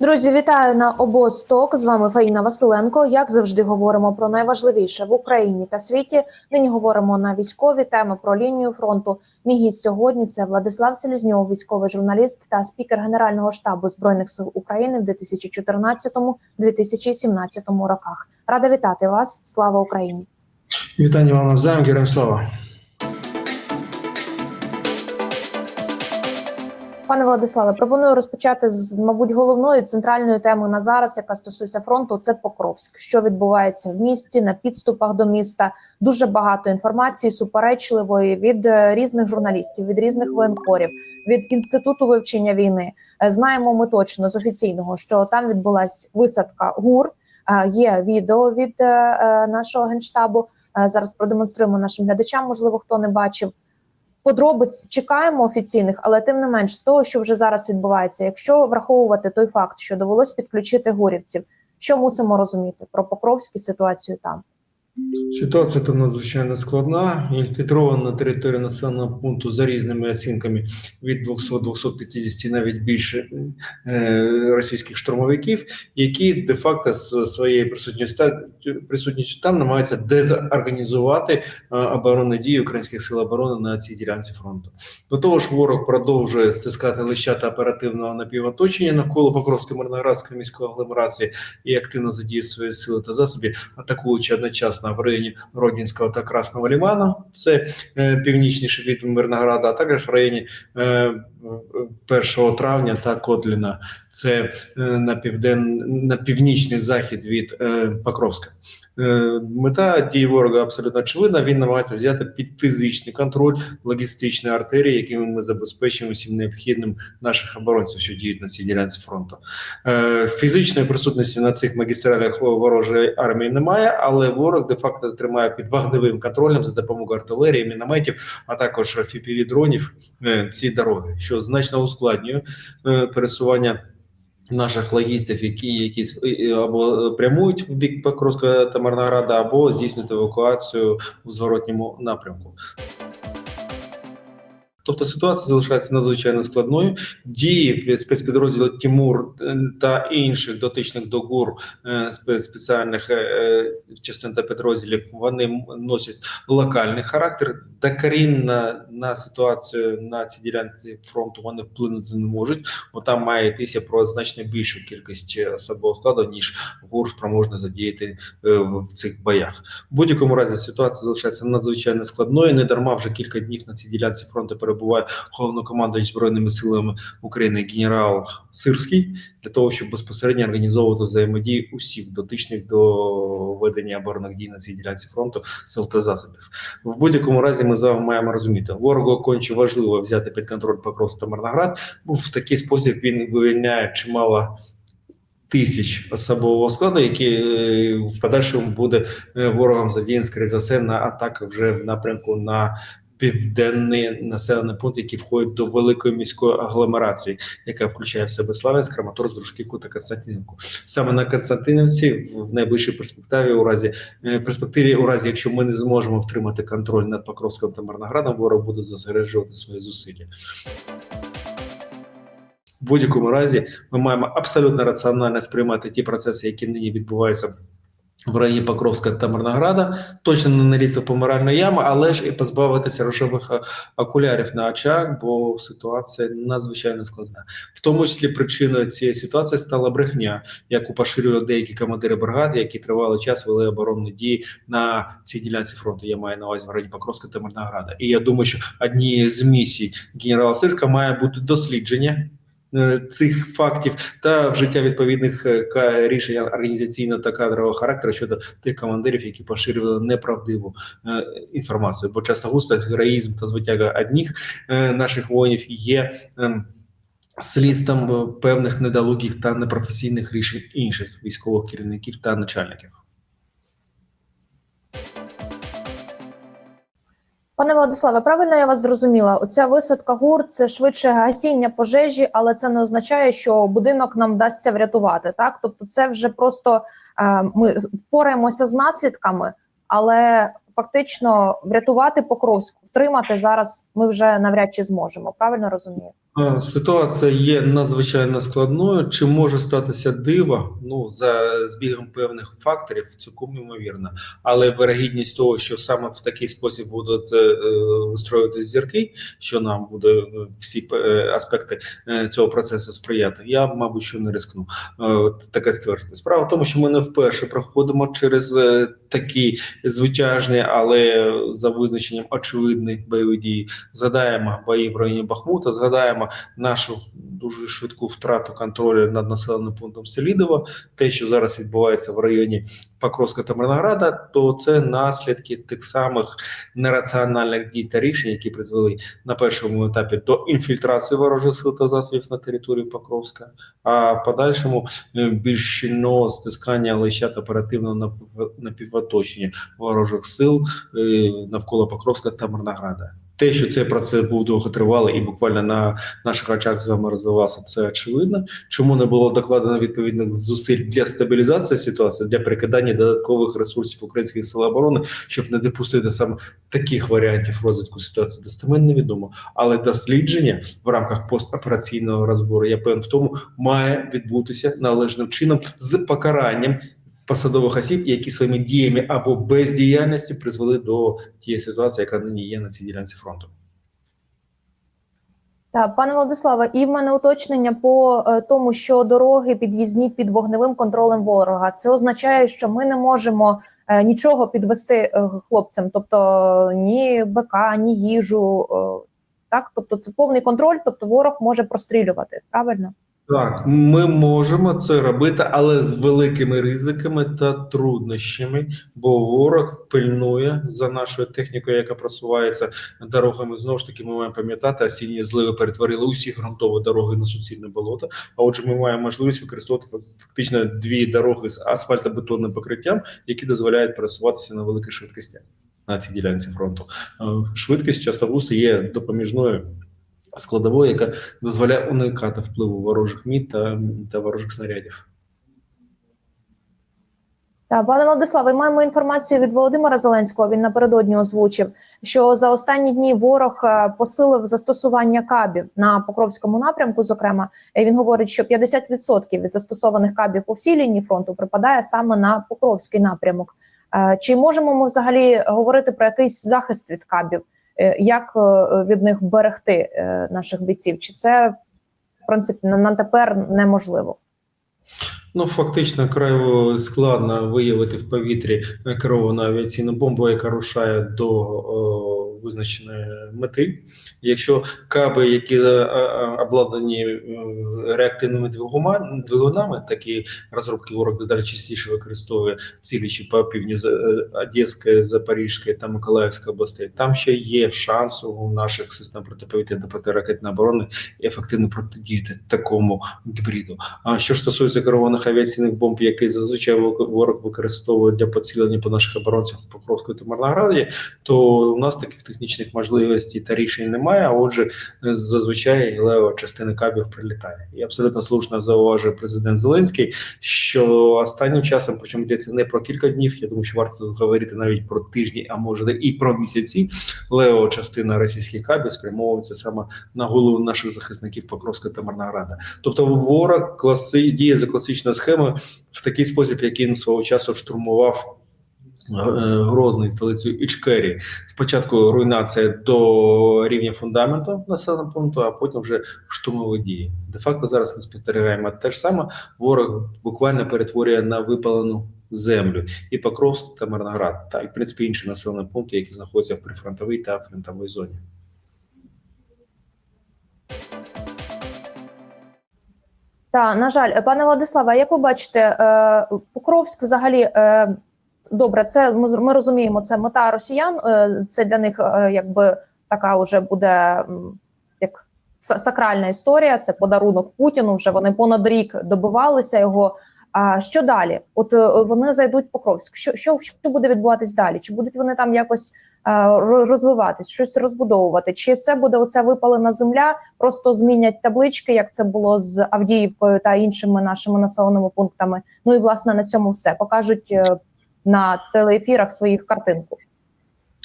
Друзі, вітаю на обосток. З вами Фаїна Василенко. Як завжди, говоримо про найважливіше в Україні та світі. Нині говоримо на військові теми про лінію фронту. Мій гість сьогодні це Владислав Селізньов, військовий журналіст та спікер Генерального штабу збройних сил України в 2014-2017 роках. Рада вітати вас. Слава Україні! Вітання вам навзаєм, героям слава. Пане Владиславе, пропоную розпочати з, мабуть, головної центральної теми на зараз, яка стосується фронту. Це Покровськ. Що відбувається в місті на підступах до міста? Дуже багато інформації суперечливої від е, різних журналістів, від різних воєнкорів, від інституту вивчення війни. Е, Знаємо ми точно з офіційного, що там відбулась висадка гур. Е, Є відео від нашого генштабу. Зараз продемонструємо нашим глядачам. Можливо, хто не бачив. Подробиць чекаємо офіційних, але тим не менш з того, що вже зараз відбувається, якщо враховувати той факт, що довелось підключити гурівців, що мусимо розуміти про Покровську ситуацію там. Ситуація там надзвичайно складна. Інфільтрована на території населеного пункту за різними оцінками від 200-250 навіть більше е, російських штурмовиків, які де-факто з своєю присутністю, присутністю там намагаються дезорганізувати е, оборонні дії українських сил оборони на цій ділянці фронту. До того ж, ворог продовжує стискати лищата оперативного напівоточення навколо Покровської Мирноградської міської агломерації і активно задіє свої сили та засоби, атакуючи одночасно в районі Родінського та Красного Лімана, це е, північніше від Мирнограда, а також в районі е, 1 травня та Котліна, це е, на півден на північний захід від е, Покровська. Е, Мета дії ворога абсолютно очевидна. Він намагається взяти під фізичний контроль логістичні артерії, якими ми забезпечуємо всім необхідним наших оборонців, що діють на цій ділянці фронту. Фізичної присутності на цих магістралях ворожої армії немає, але ворог де-факто тримає під вогневим контролем за допомогою артилерії, мінометів, а також fpv дронів ці дороги, що значно ускладнює е, пересування. Наших логістів, які якісь е, або прямують в бік Покровська та Марнограда, або здійснюють евакуацію в зворотньому напрямку. Тобто ситуація залишається надзвичайно складною. Дії спецпідрозділу Тимур е, та інших дотичних до ГУР е, спеціальних е, частин та підрозділів вони носять локальний характер. Докорінно на ситуацію на цій ділянці фронту вони вплинути не можуть, бо там має йтися про значно більшу кількість особового складу, ніж ГУР спроможна задіяти в в цих боях. В будь-якому разі ситуація залишається надзвичайно складною. Не дарма вже кілька днів на цій ділянці фронту перебуває головнокомандуючий збройними силами України генерал Сирський для того, щоб безпосередньо організовувати взаємодію усіх дотичних до ведення оборонних дій на цій ділянці фронту сил та засобів. В будь-якому разі ми з вами маємо розуміти, ворогу конче важливо взяти під контроль Покровськ та Марноград, бо в такий спосіб він вивільняє чимало. Тисяч особового складу, який е, в подальшому буде е, ворогом задіян, скоріше за все, на атаки вже в напрямку на південний населений пункт, який входить до великої міської агломерації, яка включає в себе Славянськ, Краматорськ, Дружківку та Константинівку. Саме на Константинівці в найближчій перспективі, у разі е, перспективі, у разі, якщо ми не зможемо втримати контроль над Покровськом та Марноградом, ворог буде зосереджувати свої зусилля. В будь-якому разі ми маємо абсолютно раціонально сприймати ті процеси, які нині відбуваються в районі Покровська та Мирнограда, точно не налізти в помиральну яму, але ж і позбавитися рожевих е, окулярів на очах, бо ситуація надзвичайно складна. В тому числі причиною цієї ситуації стала брехня, яку поширювали деякі командири бригад, які тривалий час вели оборонні дії на цій ділянці фронту. Я маю на увазі в районі Покровська та Мирнограда. І я думаю, що однією з місій генерала Сирська має бути дослідження цих фактів та вжиття відповідних е, рішень організаційного та кадрового характеру щодо тих командирів, які поширювали неправдиву е, інформацію. Бо часто густо героїзм та звитяга одних е, наших воїнів є. ем, Слідством е, певних недолугих та непрофесійних рішень інших військових керівників та начальників. Пане Владиславе, правильно я вас зрозуміла? Оця висадка гур це швидше гасіння пожежі, але це не означає, що будинок нам вдасться врятувати. Так, тобто, це вже просто е, ми впораємося з наслідками, але фактично врятувати Покровську, втримати зараз ми вже навряд чи зможемо. Правильно розумію? Е, Ситуація є надзвичайно складною. Чи може статися диво? Ну за збігом певних факторів, цілком ймовірно. Але вирогідність того, що саме в такий спосіб будуть е, вистроюватися зірки, що нам буде е, всі е, аспекти е, цього процесу сприяти, я мабуть що не рискну е, таке стверджувати. Справа в тому, що ми не вперше проходимо через е, такі звитяжні, але за визначенням очевидні бойові дії. Згадаємо бої в районі Бахмута, згадаємо нашу дуже швидку втрату контролю над населеним пунктом Селідово, те, що зараз відбувається в районі Покровська та Мирнограда, то це наслідки тих самих нераціональних дій та рішень, які призвели на першому етапі до інфільтрації ворожих сил та засобів на території Покровська, а подальшому е, більш щільного стискання лищат оперативного нап- напівоточення ворожих сил е, навколо Покровська та Мирнограда. Те, що цей процес був довготривалий і буквально на наших очах з вами розвивався, це очевидно. Чому не було докладено відповідних зусиль для стабілізації ситуації, для перекидання додаткових ресурсів українських сил оборони, щоб не допустити саме таких варіантів розвитку ситуації, достеменно невідомо. Але дослідження в рамках постопераційного розбору, я певен в тому, має відбутися належним чином з покаранням посадових осіб, які своїми діями або бездіяльністю призвели до тієї ситуації, яка нині є на цій ділянці фронту. Так, пане Владиславе, і в мене уточнення по е, тому, що дороги під'їзні під вогневим контролем ворога. Це означає, що ми не можемо е, нічого підвести е, хлопцям, тобто ні БК, ні їжу. так, тобто це повний контроль, тобто ворог може прострілювати. Правильно? Так, ми можемо це робити, але з великими ризиками та труднощами, бо ворог пильнує за нашою технікою, яка просувається дорогами. Знову ж таки, ми маємо пам'ятати, осінні зливи перетворили усі ґрунтові дороги на суцільне болото. А отже, ми маємо можливість використовувати фактично дві дороги з асфальтобетонним покриттям, які дозволяють пересуватися на великих швидкостях на цій ділянці фронту. Е, Швидкість часто є допоміжною складовою, яка дозволяє уникати впливу ворожих мін та, та ворожих снарядів. Так, пане Владиславе, маємо інформацію від Володимира Зеленського. Він напередодні озвучив, що за останні дні ворог е, посилив застосування кабів на Покровському напрямку. Зокрема, він говорить, що 50% від застосованих кабів по всій лінії фронту припадає саме на Покровський напрямок. Е, Чи можемо ми взагалі говорити про якийсь захист від кабів? Е, Як е, від них вберегти е, наших бійців? Чи це в принципі на тепер неможливо? Ну, фактично, край складно виявити в повітрі керовану авіаційну бомбу, яка рушає до о, визначеної мети. Якщо каби, які обладнані е, реактивними двигунами, такі розробки ворог дедалі частіше використовує цілячи по півдню з- е, Одеської, Запорізької та Миколаївської областей, там ще є шанс у наших систем протиповітряної протиракетної оборони ефективно протидіяти такому гібриду. А що стосується керованих авіаційних бомб, які зазвичай ворог використовує для поцілення по наших оборонцях в Покровську та Марнограді, то у нас таких технічних можливостей та рішень немає. А отже, зазвичай лева частина кабів прилітає. І абсолютно слушно зауважує президент Зеленський, що останнім часом, причому йдеться не про кілька днів, я думаю, що варто говорити навіть про тижні, а може і про місяці. Лева частина російських кабів спрямовується саме на голову наших захисників Покровська та Марнограда. Тобто ворог класи діє за класичною схемою в такий спосіб, який він свого часу штурмував. Е, Грозний столицю Ічкері. Спочатку руйнація до рівня фундаменту населеного пункту, а потім вже штурмові дії. Де факто зараз ми спостерігаємо те ж саме. Ворог буквально перетворює на випалену землю і Покровськ та Мирноград, та і в принципі інші населені пункти, які знаходяться в прифронтовій та фронтовій зоні. Так, на жаль, пане Владиславе, як ви бачите, е, Покровськ взагалі е, добре, це ми, ми розуміємо, це мета росіян. е, Це для них е, якби така вже буде як сакральна історія. Це подарунок Путіну. Вже вони понад рік добивалися його. А що далі? От е, вони зайдуть Покровськ. Що, що, що буде відбуватись далі? Чи будуть вони там якось ро- розвиватись, щось розбудовувати? Чи це буде оця випалена земля? Просто змінять таблички, як це було з Авдіївкою та іншими нашими населеними пунктами. Ну і власне на цьому все покажуть на телеефірах своїх картинку.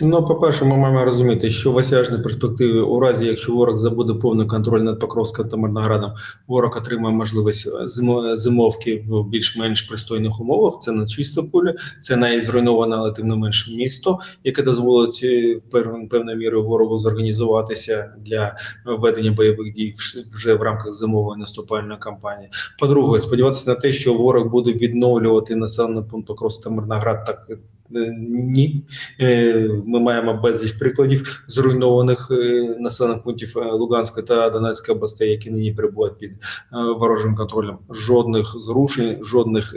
Ну, по-перше, ми маємо розуміти, що в осяжній перспективі, у разі якщо ворог забуде повний контроль над Покровськом та Мирноградом, ворог отримає можливість зимо- зимовки в більш-менш пристойних умовах. Це на чисто поле, це на зруйноване, але тим не менш місто, яке дозволить е, певною мірою ворогу зорганізуватися для ведення бойових дій вже в рамках зимової наступальної кампанії. По-друге, сподіватися на те, що ворог буде відновлювати населений пункт Покровськ та Мирноград, так е, ні. Е, Ми маємо безліч прикладів зруйнованих е, населених пунктів е, Луганської та Донецької областей, які нині перебувають під е, ворожим контролем. Жодних зрушень, жодних.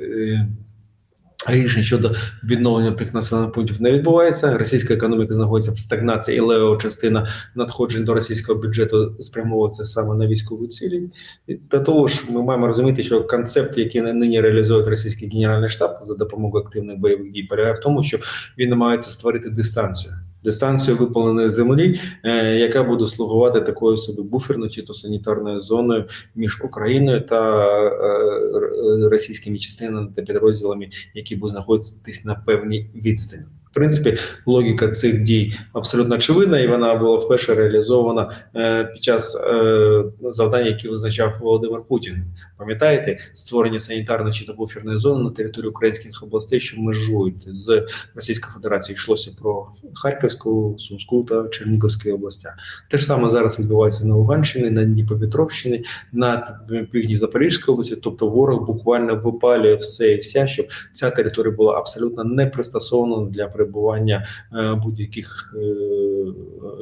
Рішень щодо відновлення тих населених пунктів не відбувається. Російська економіка знаходиться в стагнації, і лева частина надходжень до російського бюджету спрямовується саме на військову цілі. І того ж, ми маємо розуміти, що концепт, який нині реалізує російський генеральний штаб за допомогою активних бойових дій, полягає в тому, що він намагається створити дистанцію. Дистанцію виповненої землі, е, яка буде слугувати такою собі буферною чи то санітарною зоною між Україною та е, російськими частинами та підрозділами, які будуть знаходитись на певній відстані. Принципі, логіка цих дій абсолютно очевидна, і вона була вперше реалізована е, під час е, завдань, які визначав Володимир Путін. Пам'ятаєте, створення санітарної чи то буферної зони на території українських областей, що межують з Російською Федерацією, йшлося про Харківську, Сумську та Чернігівську областях. Те ж саме зараз відбувається на Луганщині, на Дніпропетровщині, на півдні Запорізької області. Тобто ворог буквально випалює все і вся, щоб ця територія була абсолютно не пристосована для перебування е, будь-яких е,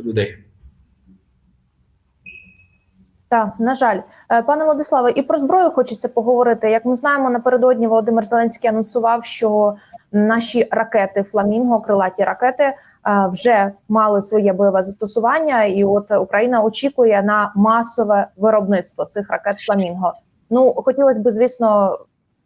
людей. Так, на жаль, Е, пане Владиславе, і про зброю хочеться поговорити. Як ми знаємо, напередодні Володимир Зеленський анонсував, що наші ракети Фламінго, крилаті ракети, вже мали своє бойове застосування, і от Україна очікує на масове виробництво цих ракет Фламінго. Ну хотілося б, звісно,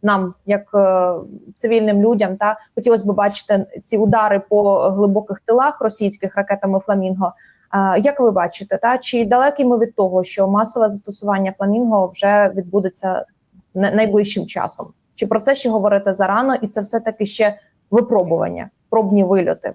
нам, як е, цивільним людям, та хотілося б бачити ці удари по глибоких тилах російських ракетами Фламінго. А, Як ви бачите, та чи далекі ми від того, що масове застосування фламінго вже відбудеться найближчим часом? Чи про це ще говорити зарано, і це все таки ще випробування, пробні вильоти?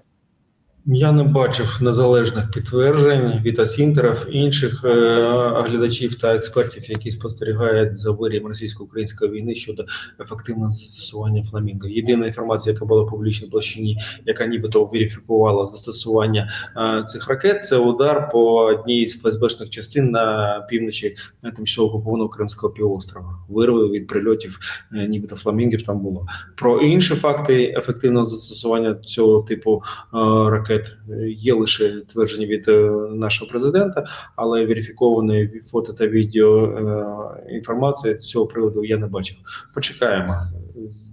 Я не бачив незалежних підтверджень від асінтерів інших е, оглядачів та експертів, які спостерігають за вирієм російсько-української війни щодо ефективного застосування фламінго. Єдина інформація, яка була в площині, яка нібито верифікувала застосування е, цих ракет, це удар по одній з ФСБшних частин на півночі е, тимчасово окупованого Кримського півострова. Вирви від прильотів, е, нібито фламінгів там було. Про інші факти ефективного застосування цього типу е, ракет е, є лише твердження від е, нашого президента, але верифікованої фото та відео е, інформації з цього приводу я не бачив. Почекаємо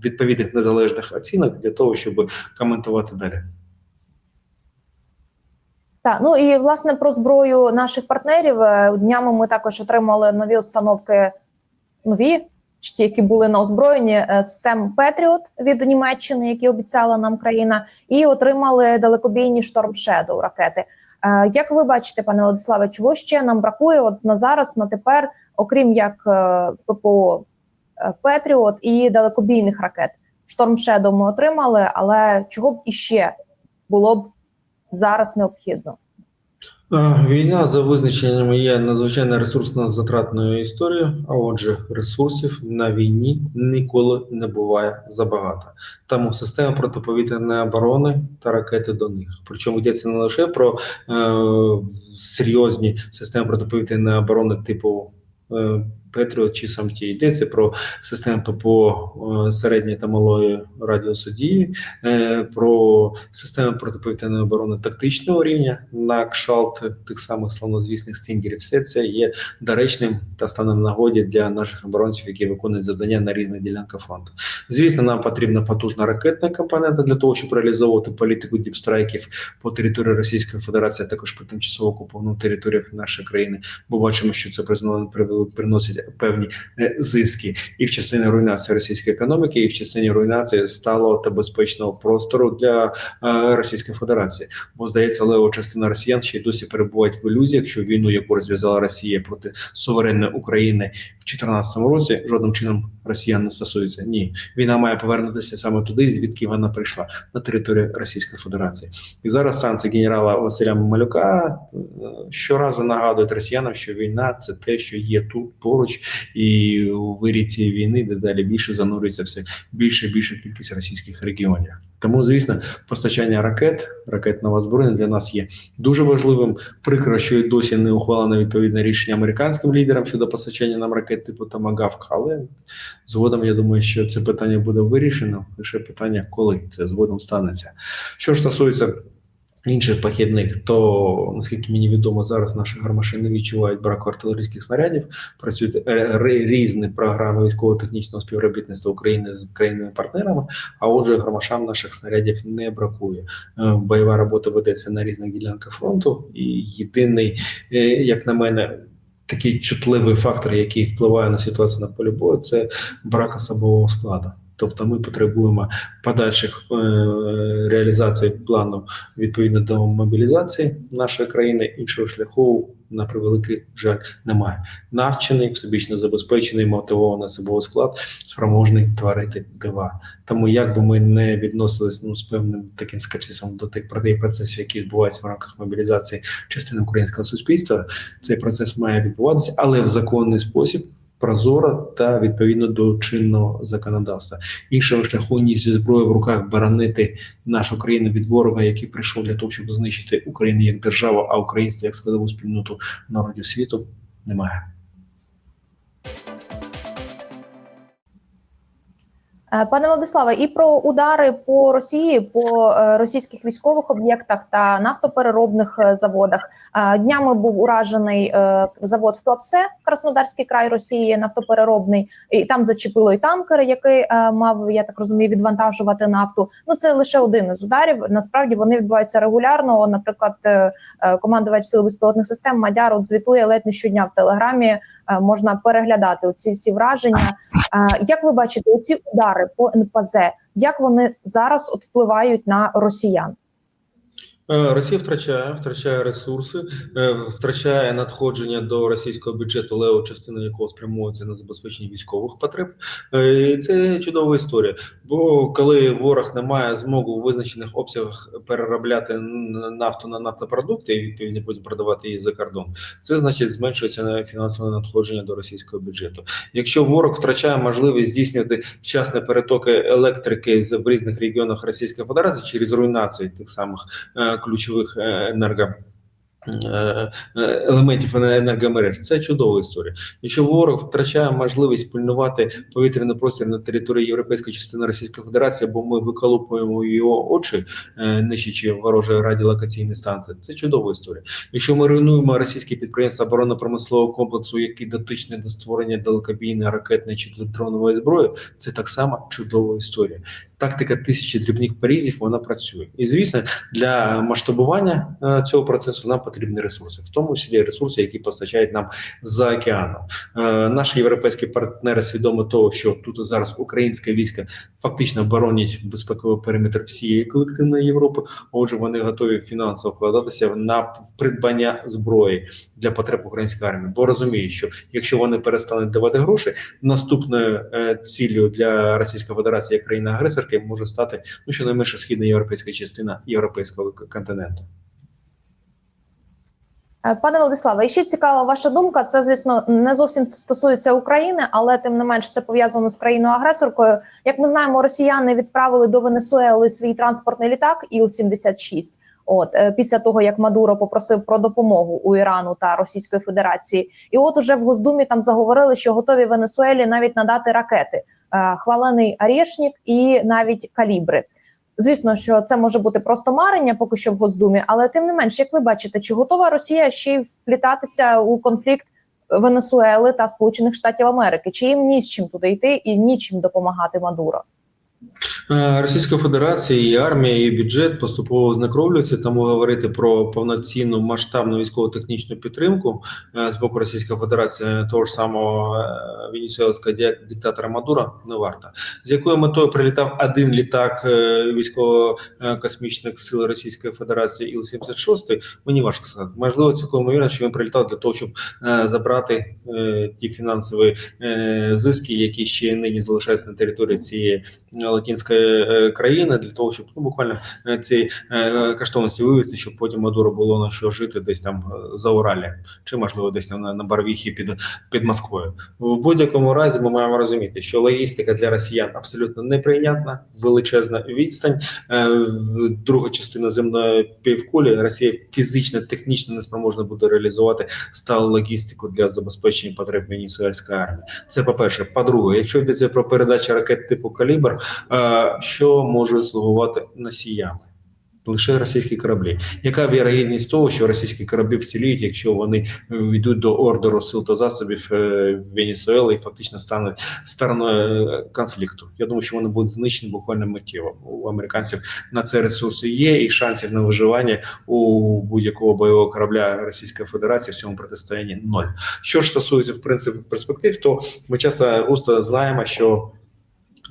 відповідних незалежних оцінок для того, щоб коментувати далі. Так, ну і власне про зброю наших партнерів Е, днями ми також отримали нові установки, нові чи ті, які були на озброєнні е, систем Петріот від Німеччини, які обіцяла нам країна, і отримали далекобійні Storm Shadow ракети. Е, Як ви бачите, пане Владиславе, чого ще нам бракує от на зараз, на тепер, окрім як е, ППО е, Петріот і далекобійних ракет? Storm Shadow ми отримали, але чого б іще було б зараз необхідно? Війна за визначеннями є надзвичайно ресурсно затратною історією. А отже, ресурсів на війні ніколи не буває забагато. Тому система протиповітряної оборони та ракети до них. Причому йдеться не лише про е, серйозні системи протиповітряної оборони типу. е, Петріот чи самті йдеться про систему ППО е, середньої та малої радіусу дії, е, про системи протиповітряної оборони тактичного рівня на кшалт тих самих славнозвісних стінгерів. Все це є доречним та стане в нагоді для наших оборонців, які виконують завдання на різних ділянках фронту. Звісно, нам потрібна потужна ракетна компонента для того, щоб реалізовувати політику діпстрайків по території Російської Федерації, а також по тимчасово окупованих територіях нашої країни. Бо бачимо, що це призно- при- приносить певні е, зиски і в частині руйнації російської економіки, і в частині руйнації сталого та безпечного простору для е, Російської Федерації. Бо здається, лева частина росіян ще й досі перебувають в ілюзіях, що війну, яку розв'язала Росія проти суверенної України в 2014 році жодним чином росіян не стосується. Ні, війна має повернутися саме туди, звідки вона прийшла на територію Російської Федерації. І зараз санкції генерала Василя Малюка е, щоразу нагадують росіянам, що війна це те, що є тут поруч, і у вирі цієї війни дедалі більше занурюється все більше і більша кількість російських регіонів. Тому, звісно, постачання ракет, ракетного озброєння для нас є дуже важливим. Прикро, що і досі не ухвалено відповідне рішення американським лідерам щодо постачання нам ракет типу Тамагавк. Але згодом я думаю, що це питання буде вирішено. Лише питання, коли це згодом станеться. Що ж стосується інших похідних, то наскільки мені відомо, зараз наші гармаші не відчувають браку артилерійських снарядів. Працюють е, різні програми військово-технічного співробітництва України з країнами-партнерами. А отже, гармашам наших снарядів не бракує. Е, Бойова робота ведеться на різних ділянках фронту. І єдиний, е, як на мене, такий чутливий фактор, який впливає на ситуацію на полі бою, це брак особового складу. Тобто ми потребуємо подальших е, реалізацій плану відповідно до мобілізації нашої країни. Іншого шляху на превеликий жаль немає. Навчений, всебічно забезпечений, мотивований особовий склад, спроможний творити дива. Тому як би ми не відносились ну з певним таким скепсисом до тих проти процесів, які відбуваються в рамках мобілізації частини українського суспільства, цей процес має відбуватися, але в законний спосіб. Прозоро та відповідно до чинного законодавства іншого шляху ніж зі зброєю в руках боронити нашу країну від ворога, який прийшов для того, щоб знищити Україну як державу, а українство як складову спільноту народів світу, немає. Пане Владиславе, і про удари по Росії по е, російських військових об'єктах та нафтопереробних е, заводах. Е, Днями був уражений е, завод в Туапсе, Краснодарський край Росії, нафтопереробний, і там зачепило і танкер, який е, мав, я так розумію, відвантажувати нафту. Ну це лише один із ударів. Насправді вони відбуваються регулярно. Наприклад, е, е, командувач сил безпілотних систем Мадяр звітує ледь не щодня в телеграмі. е, Можна переглядати оці всі враження. Е, Як ви бачите, оці удари по НПЗ, як вони зараз от впливають на росіян? Е, Росія втрачає, втрачає ресурси, е, втрачає надходження до російського бюджету, лево частина якого спрямовується на забезпечення військових потреб. Е, І це чудова історія. Бо коли ворог не має змогу у визначених обсягах переробляти нафту на нафтопродукти і відповідно потім продавати її за кордон, це значить зменшується на фінансове надходження до російського бюджету. Якщо ворог втрачає можливість здійснювати вчасні перетоки електрики з в різних регіонах Російської Федерації через руйнацію тих самих е, ключових Елементів енергомереж це чудова історія. Якщо ворог втрачає можливість пильнувати повітряний простір на території європейської частини Російської Федерації, бо ми виколупуємо його очі, е, нищачи ворожі радіолокаційні станції, це чудова історія. Якщо ми руйнуємо російські підприємства оборонно-промислового комплексу, який дотичний до створення далекобійної ракетної чи дронової зброї, це так само чудова історія. Тактика тисячі дрібних порізів вона працює. І звісно, для масштабування е, цього процесу нам потрібні ресурси, в тому числі ресурси, які постачають нам за океаном. Е, Наші європейські партнери свідомі того, що тут зараз українське військо фактично боронять безпековий периметр всієї колективної Європи. Отже, вони готові фінансово вкладатися на придбання зброї для потреб української армії, бо розуміють, що якщо вони перестануть давати гроші, наступною е, ціллю для Російської Федерації як країни-агресорки може стати ну щонайменше східна європейська частина європейського континенту. Е, Пане Владиславе, ще цікава ваша думка. Це, звісно, не зовсім стосується України, але тим не менш це пов'язано з країною агресоркою. Як ми знаємо, росіяни відправили до Венесуели свій транспортний літак Іл-76. От е, після того як Мадуро попросив про допомогу у Ірану та Російської Федерації, і от уже в Госдумі там заговорили, що готові Венесуелі навіть надати ракети, е, хвалений Арєшнік і навіть калібри. Звісно, що це може бути просто марення поки що в Госдумі, але тим не менш, як ви бачите, чи готова Росія ще й вплітатися у конфлікт Венесуели та Сполучених Штатів Америки? Чи їм ні з чим туди йти і нічим допомагати Мадуро? Е, Російська Федерація, і армія, і бюджет поступово знекровлюються, тому говорити про повноцінну масштабну військово-технічну підтримку е, з боку Російської Федерації того ж самого е, венесуельського диктатора Мадура не варто. З якою метою прилітав один літак е, військово-космічних сил Російської Федерації Іл-76, мені важко сказати. Можливо, цілком ймовірно, що він прилітав для того, щоб е, забрати е, ті фінансові е, зиски, які ще нині залишаються на території цієї е, латинської е, країни, для того, щоб ну буквально ці е, коштовності вивести, щоб потім Мадуро було на що жити десь там за Уралі, чи можливо десь там на, Барвіхі під, під Москвою. В будь-якому разі ми маємо розуміти, що логістика для росіян абсолютно неприйнятна, величезна відстань. Е, Друга частина земної півкулі Росія фізично, технічно не спроможна буде реалізувати сталу логістику для забезпечення потреб венесуельської армії. Це по-перше. По-друге, якщо йдеться про передачу ракет типу калібр, е, що може слугувати носіями? Лише російські кораблі. Яка вірогідність того, що російські кораблі вціліють, якщо вони йдуть до ордеру сил та засобів е, Венесуели і фактично стануть стороною е, конфлікту? Я думаю, що вони будуть знищені буквально миттєво. У американців на це ресурси є, і шансів на виживання у будь-якого бойового корабля Російської Федерації в цьому протистоянні ноль. Що ж стосується в принципі перспектив, то ми часто густо знаємо, що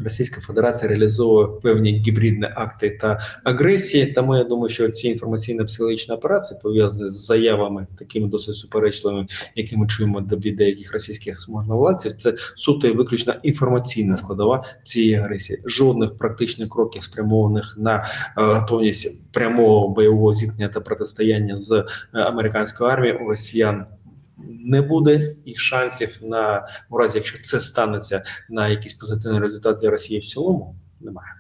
Російська Федерація реалізовує певні гібридні акти та агресії. Тому я думаю, що ці інформаційно-психологічні операції пов'язані з заявами, такими досить суперечливими, які ми чуємо від деяких російських можновладців, це суто і виключно інформаційна складова цієї агресії. Жодних практичних кроків спрямованих на е, готовність прямого бойового зіткнення та протистояння з е, американською армією у росіян. Не буде і шансів на у разі, якщо це станеться на якийсь позитивний результат для Росії в цілому, немає.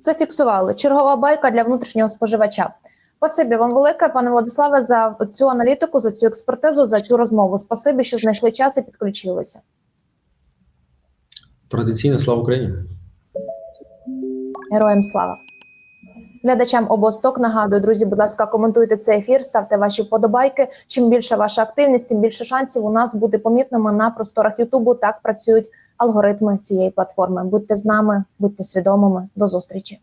Це фіксували. Чергова байка для внутрішнього споживача. Спасибі вам велике, пане Владиславе, за цю аналітику, за цю експертизу, за цю розмову. Спасибі, що знайшли час і підключилися. Традиційно слава Україні. Героям слава. Глядачам обосток нагадую, друзі, будь ласка, коментуйте цей ефір, ставте ваші вподобайки. Чим більше ваша активність, тим більше шансів у нас бути помітними на просторах Ютубу. Так працюють алгоритми цієї платформи. Будьте з нами, будьте свідомими. До зустрічі.